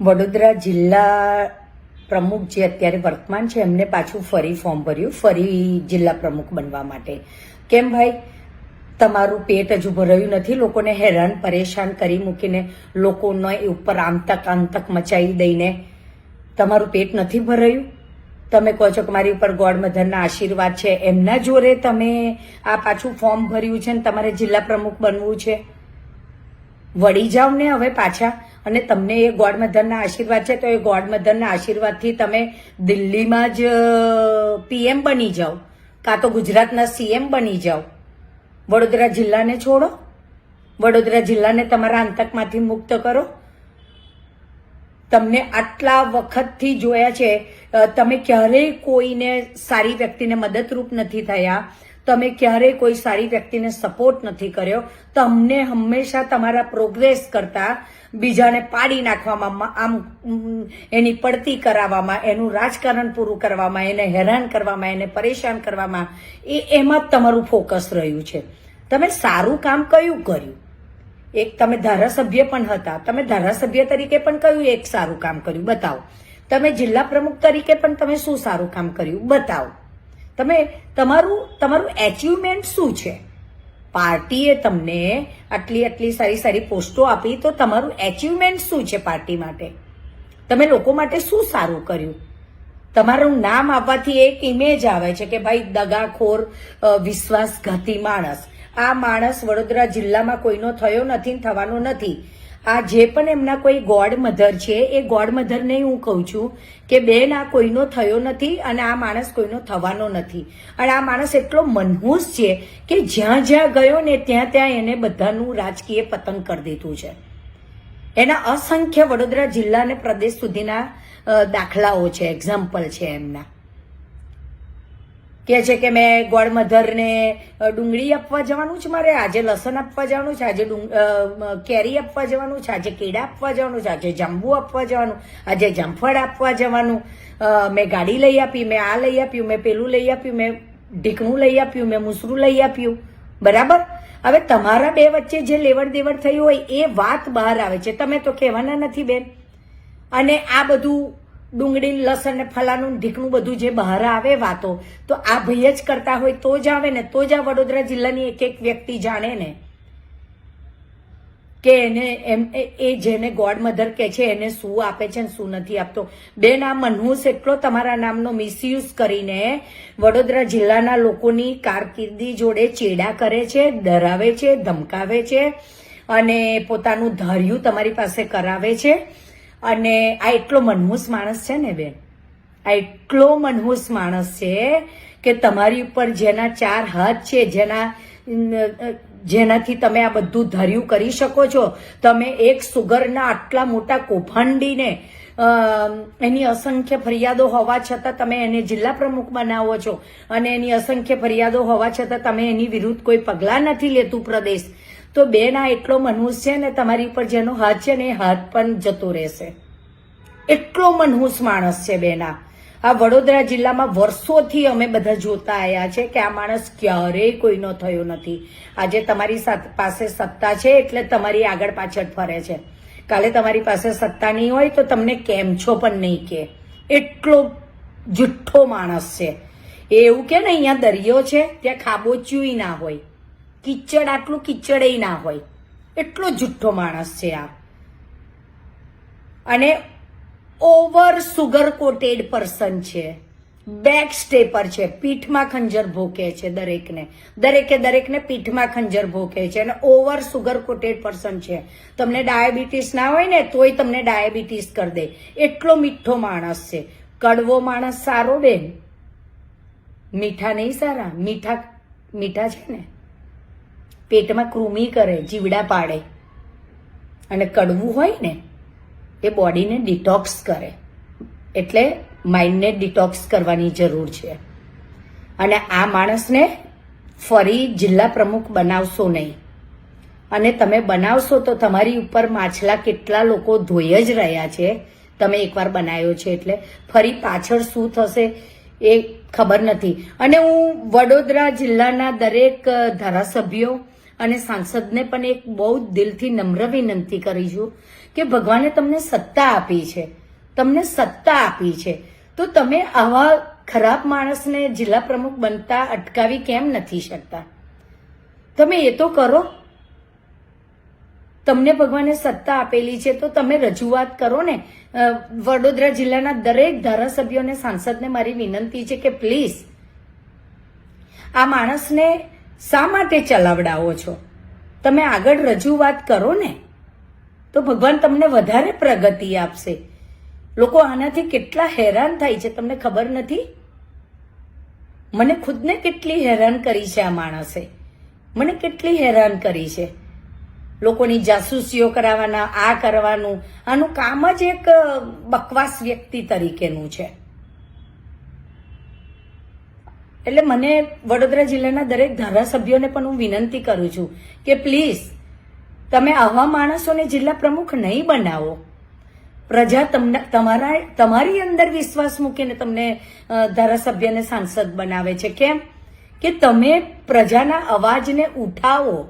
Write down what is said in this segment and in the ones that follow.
વડોદરા જિલ્લા પ્રમુખ જે અત્યારે વર્તમાન છે, એમને પાછું ફરી ફોર્મ ભર્યું. ફરી જિલ્લા પ્રમુખ બનવા માટે. કેમ ભાઈ? તમારું પેટ હજુ ભરાયું નથી. લોકોને હેરાન, પરેશાન કરી મૂકીને લોકોનો ઉપર આંતક આંતક મચાવી દઈને તમારું પેટ નથી ભરાયું? તમે કહો છો કે મારી ઉપર ગોડ મધરના આશીર્વાદ છે. એમના જોરે તમે આ પાછું ફોર્મ ભર્યું છે ને તમારે જિલ્લા પ્રમુખ બનવું છે? વળી જાઓ ને હવે પાછા. અને તમને એ ગોડ મધરના આશીર્વાદ છે, તો એ ગોડ મધરના આશીર્વાદથી તમે દિલ્હીમાં જ પીએમ બની જાઓ. કાં તો ગુજરાતના સીએમ બની જાઓ. વડોદરા જિલ્લાને છોડો. વડોદરા જિલ્લાને તમારા આંતકમાંથી મુક્ત કરો. તમને આટલા વખતથી જોયા છે તમે ક્યારેય કોઈને સારી વ્યક્તિને મદદરૂપ નથી થયા. તમે ક્યારેય કોઈ સારી વ્યક્તિને સપોર્ટ નથી કર્યો, તમને હંમેશા તમારા પ્રોગ્રેસ કરતા બીજાને પાડી નાખવામાં આમ એની પડતી કરાવવામાં, એનું રાજકારણ પૂરું કરવામાં, એને હેરાન કરવામાં, એને પરેશાન કરવામાં, એ એમાં જ તમારું ફોકસ રહ્યું છે. તમે સારું કામ કયું કર્યું? એક તમે ધારાસભ્ય પણ હતા. તમે ધારાસભ્ય તરીકે પણ કયું એક સારું કામ કર્યું? બતાવો. તમે જિલ્લા પ્રમુખ તરીકે પણ તમે શું સારું કામ કર્યું? બતાવો. તમે તમારું તમારું એચિવમેન્ટ શું છે? પાર્ટીએ તમને આટલી આટલી સારી સારી પોસ્ટો આપી તો તમારું એચિવમેન્ટ શું છે પાર્ટી માટે? તમે લોકો માટે શું સારું કર્યું? તમારું નામ આવવાથી એક ઇમેજ આવે છે કે ભાઈ દગાખોર વિશ્વાસઘાતી માણસ. આ માણસ વડોદરા જિલ્લામાં કોઈનો થયો નથી થવાનો નથી. આ જે પણ એમના કોઈ ગોડ મધર છે, એ ગોડ મધરને હું કહું છું કે બેન, આ કોઈનો થયો નથી અને આ માણસ કોઈનો થવાનો નથી. અને આ માણસ એટલો મનહૂસ છે કે જ્યાં જ્યાં ગયો ને ત્યાં ત્યાં એને બધાનું રાજકીય પતંગ કરી દીધું છે. એના અસંખ્ય વડોદરા જિલ્લા અને પ્રદેશ સુધીના દાખલાઓ છે એક્ઝામ્પલ છે એમના. કે છે કે મેં ગોળમધરને ડુંગળી આપવા જવાનું છે મારે, આજે લસણ આપવા જવાનું છે, આજે કેરી આપવા જવાનું છે, આજે કેળા આપવા જવાનું છે, આજે જાંબુ આપવા જવાનું, આજે જામફળ આપવા જવાનું. મેં ગાડી લઈ આપી, મેં આ લઈ આપ્યું, મેં પેલું લઈ આપ્યું, મેં ઢીકણું લઈ આપ્યું, મેં મુસરું લઈ આપ્યું. બરાબર? હવે તમારા બે વચ્ચે જે લેવડ દેવડ થઈ હોય, એ વાત બહાર આવે છે. તમે તો કહેવાના નથી બેન. અને આ બધું ડુંગળી લસણ ને ફલાનું ઢીકણું બધું જે બહાર આવે વાતો, તો આ ભાઈ જ કરતા હોય તો જ આવે ને, તો જ આ વડોદરા જિલ્લાની એક એક વ્યક્તિ જાણે ને કે એને એમ એ જેને ગોડ મધર કે છે, એને શું આપે છે ને શું નથી આપતો. બેન, આ મનહુસ એટલો તમારા નામનો મિસયુઝ કરીને વડોદરા જિલ્લાના લોકોની કારકિર્દી જોડે ચેડા કરે છે, ડરાવે છે, ધમકાવે છે અને પોતાનું ધાર્યું તમારી પાસે કરાવે છે. અને આ એટલો મનહૂસ માણસ છે ને બેન, આ એટલો મનહૂસ માણસ છે કે તમારી ઉપર જેના ચાર હાથ છે, જેના જેનાથી તમે આ બધું ધર્યું કરી શકો છો, તમે એક સુગરના આટલા મોટા કૌભાંડીને એની અસંખ્ય ફરિયાદો હોવા છતાં તમે એને જિલ્લા પ્રમુખ બનાવો છો અને એની અસંખ્ય ફરિયાદો હોવા છતાં તમે એની વિરુદ્ધ કોઈ પગલાં નથી લેતું પ્રદેશ. તો બેન આ એટલો મનહૂસ છે ને તમારી ઉપર જેનો હાથ છે ને એ હાથ પણ જતો રહેશે. એટલો મનહૂસ માણસ છે બેના. આ વડોદરા જિલ્લામાં વર્ષોથી અમે બધા જોતા આવ્યા છે કે આ માણસ ક્યારેય કોઈનો થયો નથી. આજે તમારી પાસે સત્તા છે એટલે તમારી આગળ પાછળ ફરે છે. કાલે તમારી પાસે સત્તા નહીં હોય તો તમને કેમ છો પણ નહીં કે. એટલો જુઠ્ઠો માણસ છે. એવું કે ને, અહીંયા દરિયો છે, ત્યાં ખાબોચ્યું ના હોય. કિચડ, આટલું કિચડેય ના હોય. એટલો જુઠ્ઠો માણસ છે આ. અને ઓવર સુગર કોટેડ પર્સન છે. બેક સ્ટેપર છે. પીઠમાં ખંજર ભોકે છે દરેકને. દરેકે દરેકને પીઠમાં ખંજર ભોકે છે અને ઓવર સુગર કોટેડ પર્સન છે. તમને ડાયાબિટીસ ના હોય ને, તોય તમને ડાયાબિટીસ કરી દે. એટલો મીઠો માણસ છે. કડવો માણસ સારો બેન. મીઠા નહીં સારા. મીઠા મીઠા છે ને. પેટમાં કૃમિ કરે, જીવડા પાડે અને કડવું હોય ને, એ બોડીને ડિટોક્સ કરે. એટલે માઇન્ડને ડિટોક્સ કરવાની જરૂર છે. અને આ માણસને ફરી જિલ્લા પ્રમુખ બનાવશો નહીં. અને તમે બનાવશો તો તમારી ઉપર માછલા કેટલા લોકો ધોઈ જ રહ્યા છે. તમે એકવાર બનાવ્યો છે એટલે ફરી પાછળ શું થશે એ ખબર નથી. અને હું વડોદરા જિલ્લાના દરેક ધારાસભ્યો અને સાંસદને પણ એક બહુ દિલથી નમ્ર વિનંતી કરીશું કે ભગવાને તમને સત્તા આપી છે, તમને સત્તા આપી છે. તો તમે આવા ખરાબ માણસને જિલ્લા પ્રમુખ બનતા અટકાવી કેમ નથી શકતા? તમે એ તો કરો. તમને ભગવાને સત્તા આપેલી છે તો તમે રજૂઆત કરો ને. વડોદરા જિલ્લાના દરેક ધારાસભ્યોને, સાંસદને મારી વિનંતી છે કે પ્લીઝ આ માણસને શા માટે ચલાવડાવો છો? તમે આગળ રજૂઆત કરો ને. તો ભગવાન તમને વધારે પ્રગતિ આપશે. લોકો આનાથી કેટલા હેરાન થાય છે તમને ખબર નથી? મને ખુદને કેટલી હેરાન કરી છે આ માણસે. મને કેટલી હેરાન કરી છે. લોકોની જાસૂસીઓ કરાવવાના, આ કરવાનું, આનું કામ જ એક બકવાસ વ્યક્તિ તરીકેનું છે. એટલે મને વડોદરા જિલ્લાના દરેક ધારાસભ્યોને પણ હું વિનંતી કરું છું કે પ્લીઝ, તમે આવા માણસોને જિલ્લા પ્રમુખ નહીં બનાવો. પ્રજા તમને, તમારા, તમારી અંદર વિશ્વાસ મૂકીને તમને ધારાસભ્યને સાંસદ બનાવે છે. કેમ? કે તમે પ્રજાના અવાજને ઉઠાવો.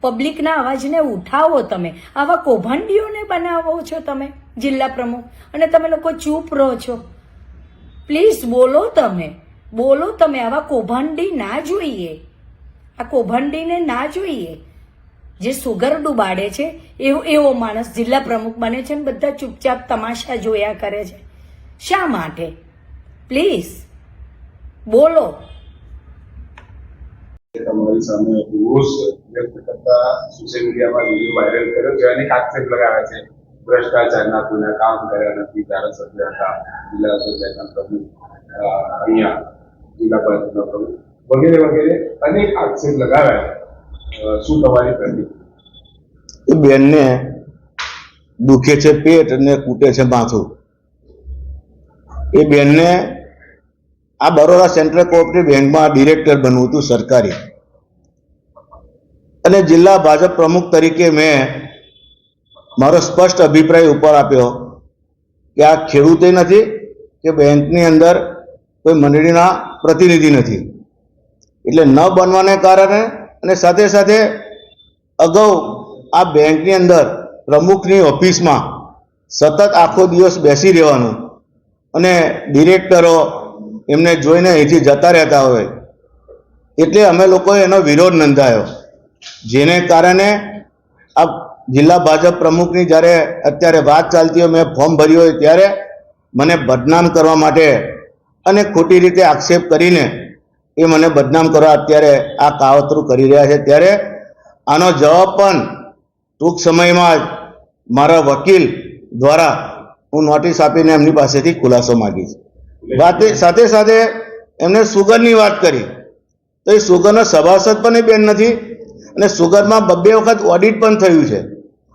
પબ્લિકના અવાજને ઉઠાવો તમે. આવા કૌભાંડીઓને બનાવો છો તમે, જિલ્લા પ્રમુખ. અને તમે લોકો ચૂપ રહો છો. પ્લીઝ બોલો તમે. બોલો, તમે આવા કૌભાંડી ના જોઈએ. આ કૌભાંડીને ના જોઈએ. જે સુગર ડુબાડે છે, એવો એવો માણસ જિલ્લા પ્રમુખ બને છે ને બધા ચૂપચાપ તમાશા જોયા કરે છે. શા માટે? પ્લીઝ, બોલો. તમારી સામે રોષ વ્યક્ત કરતા સોશિયલ મીડિયામાં વીડિયો વાયરલ કર્યો છે અને આક્ષેપ લગાવે છે. ભ્રષ્ટાચારના કોઈના કામ કર્યા નથી, ધારાસભ્ય હતા, જિલ્લા પંચાયતના પ્રમુખ અહીંયા જિલ્લા પંચાયતના પ્રમુખ વગેરે વગેરે અનેક આક્ષેપ લગાવ્યા શું તમારી પ્રતિક્રિયા? બેનને દુખે છે પેટ અને કૂટે છે માથું. એ બેનને આ બરોડા સેન્ટ્રલ કોઓપરેટિવ બેંકમાં ડિરેક્ટર બનવું હતું સરકારી. અને જિલ્લા ભાજપ પ્રમુખ તરીકે મેં મારો સ્પષ્ટ અભિપ્રાય ઉપર આપ્યો કે આ ખેડૂતે નથી, કે બેંકની અંદર કોઈ મંડળીના પ્રતિનિધિ નથી. એટલે ન બનવાને કારણે અને સાથે સાથે અગાઉ આ બેંકની અંદર પ્રમુખની ઓફિસમાં સતત આખો દિવસ બેસી રહેવાનું અને ડિરેક્ટરો એમને જોઈને અહીંથી જતા રહેતા હોય એટલે અમે લોકોએ એનો વિરોધ નોંધાયો. જેને કારણે આ જિલ્લા ભાજપ પ્રમુખની જ્યારે અત્યારે વાત ચાલતી હોય, મેં ફોર્મ ભર્યું હોય ત્યારે મને બદનામ કરવા માટે અને ખોટી રીતે આક્ષેપ કરીને એ મને બદનામ કરવા અત્યારે આ કાવતરું કરી રહ્યા છે. ત્યારે આનો જવાબ પણ ટૂંક સમયમાં જ મારા વકીલ દ્વારા હું નોટિસ આપીને એમની પાસેથી ખુલાસો માગીશ વાતે સાથે સાથે એમને સુગરની વાત કરી. તો એ સુગરનો સભાસદ પણ એ બેન નથી અને સુગરમાં બબ્બે વખત ઓડિટ પણ થયું છે.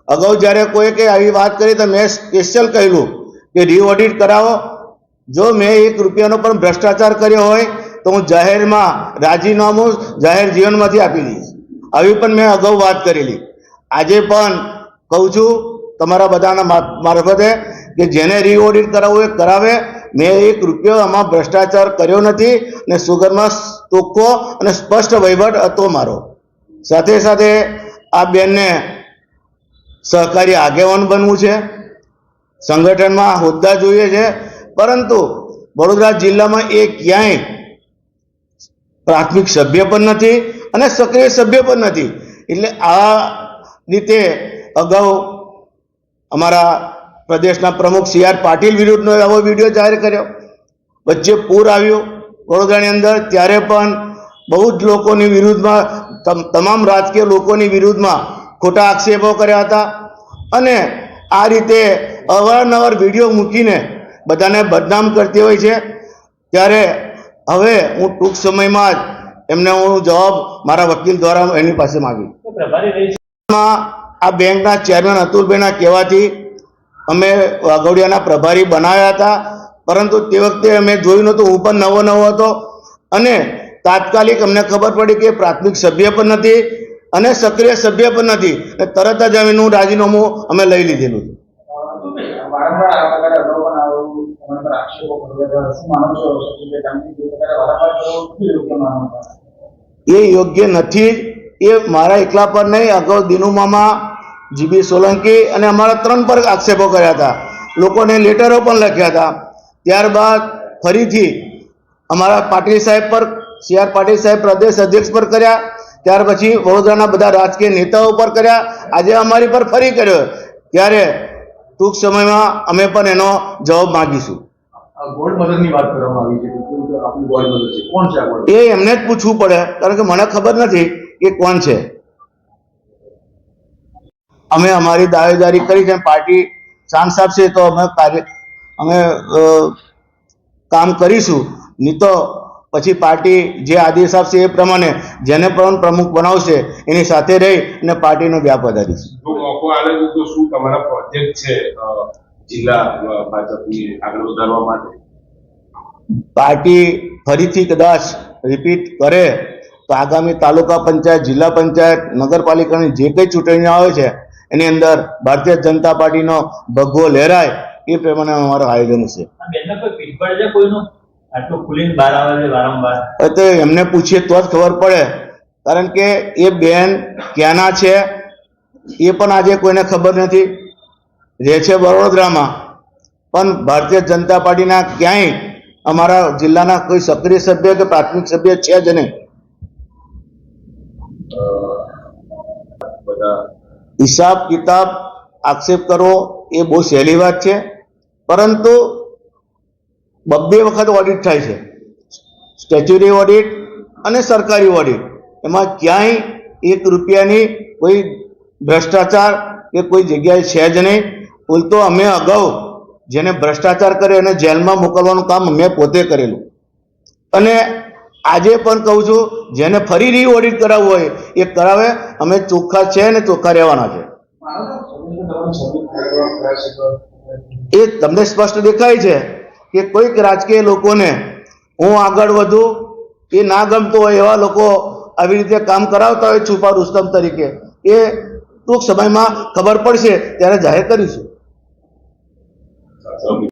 અગાઉ જ્યારે કોઈ કે આવી વાત કરી તો મેં સ્પેશિયલ કહેલું કે રીઓડિટ કરાવો. જો મેં એક રૂપિયાનો પણ ભ્રષ્ટાચાર કર્યો હોય, તો હું જાહેરમાં રાજીનામું જાહેર જીવનમાંથી આપી દઈશ. આવી પણ મેં અગાઉ વાત કરેલી. આજે પણ કહું છું, તમારા બધાના મારફતે કે જેને રીઓડિટ કરાવવું એ કરાવે. મેં એક રૂપિયો આમાં ભ્રષ્ટાચાર કર્યો નથી અને સુગરમાં ચોખ્ખો અને સ્પષ્ટ વહીવટ હતો મારો. સાથે સાથે આ બેનને સહકારી આગેવાન બનવું છે. સંગઠનમાં હોદ્દા જોઈએ છે. પરંતુ વડોદરા જિલ્લામાં એ ક્યાંય પ્રાથમિક સભ્ય પણ નથી અને સક્રિય સભ્ય પણ નથી. એટલે આ રીતે અગાઉ અમારા પ્રદેશના પ્રમુખ સી આર પાટીલ વિરુદ્ધનો આવો વીડિયો જાહેર કર્યો. વચ્ચે પૂર આવ્યું વડોદરાની અંદર. ત્યારે પણ બહુ જ લોકોની વિરુદ્ધમાં, તમ- તમામ રાજકીય લોકોની વિરુદ્ધમાં ખોટા આક્ષેપો કર્યા હતા. અને આ રીતે અવારનવાર વીડિયો મૂકીને બધાને બદનામ કરતી હોય છે. ત્યારે હવે હું ટૂંક સમયમાં જ એમને હું જવાબ મારા વકીલ દ્વારા એની પાસે માગી આ બેંકના ચેરમેન અતુલભાઈના કહેવાથી અમે વાઘોડિયાના પ્રભારી બનાવ્યા હતા. પરંતુ તે વખતે અમે જોયું નહોતું. હું પણ નવો નવો હતો. અને તાત્કાલિક અમને ખબર પડી કે પ્રાથમિક સભ્ય પણ નથી અને સક્રિય સભ્ય પણ નથી. તરત જ એનું રાજીનામું અમે લઈ લીધેલું. એ યોગ્ય નથી એ મારા એકલા પર નહીં અગાઉ દિનુ મામા, જીબી સોલંકી અને અમારા ત્રણ પર આક્ષેપો કર્યા હતા. લોકોને લેટરો પણ લખ્યા હતા. ત્યારબાદ ફરીથી અમારા પાટીલ સાહેબ પર, સી આર પાટીલ સાહેબ પ્રદેશ અધ્યક્ષ પર કર્યા. ત્યાર પછી વડોદરાના બધા રાજકીય નેતાઓ પર કર્યા. આજે અમારી પર ફરી કર્યો. ત્યારે ટૂંક સમયમાં અમે પણ એનો જવાબ માગીશું. એ એમને જ પૂછવું પડે કારણ કે મને ખબર નથી કે કોણ છે. અમે અમારી દાવેદારી કરી છે પાર્ટી ચાન્સ છે તો અમે કાર્ય અમે કામ કરીશું. નહીં તો પછી પાર્ટી જે આદેશ આપશે એ પ્રમાણે જેને પણ પ્રમુખ બનાવશે એની સાથે રહી અને પાર્ટીનો વ્યાપ વધારીશું. જો મોકો આવે તો શું તમારા પ્રોજેક્ટ છે અ, જિલ્લા અ, ભાજપની આગળ વધારવા માટે? પાર્ટી ફરીથી કદાચ રિપીટ કરે તો આગામી તાલુકા પંચાયત જિલ્લા પંચાયત નગરપાલિકાની જે કંઈ ચૂંટણીઓ આવે છે એની અંદર ભારતીય જનતા પાર્ટીનો ભગવો લહેરાય એ પ્રમાણે અમારું આયોજન છે. આટલું ખુલીને બહાર આવે છે વારંવાર. તો એમને પૂછીએ તો જ ખબર પડે. કારણ કે એ બેન ક્યાંના છે એ પણ આજે કોઈને ખબર નથી. રહે છે વડોદરામાં. પણ ભારતીય જનતા પાર્ટીના ક્યાંય અમારા જિલ્લાના કોઈ સક્રિય સભ્ય કે પ્રાથમિક સભ્ય છે જ નહીં. હિસાબ કિતાબ આક્ષેપ કરવો એ બહુ સહેલી વાત છે. પરંતુ બબ્બે વખત ઓડિટ થાય છે. સ્ટેચ્યુરી ઓડિટ અને સરકારી ઓડિટ એમાં ક્યાંય એક રૂપિયાની કોઈ ભ્રષ્ટાચાર કે કોઈ જગ્યાએ છે જ નહીં. ઉલટો અમે અગાઉ જેને ભ્રષ્ટાચાર કર્યો એને જેલમાં મોકલવાનું કામ મેં પોતે કરેલું. અને આજે પણ કહું છું જેને ફરી રી ઓડિટ કરાવવું હોય એ કરાવે. અમે ચોખ્ખા છે અને ચોખ્ખા રહેવાના છે. એ તમને સ્પષ્ટ દેખાય છે. કે કોઈક રાજકીય લોકોને હું આગળ વધું, એ ના ગમતો હોય એવા લોકો આવી રીતે કામ કરાવતા હોય છુપા રુસ્તમ તરીકે, એ ટૂંક સમયમાં ખબર પડશે, ત્યારે જાહેર કરીશું.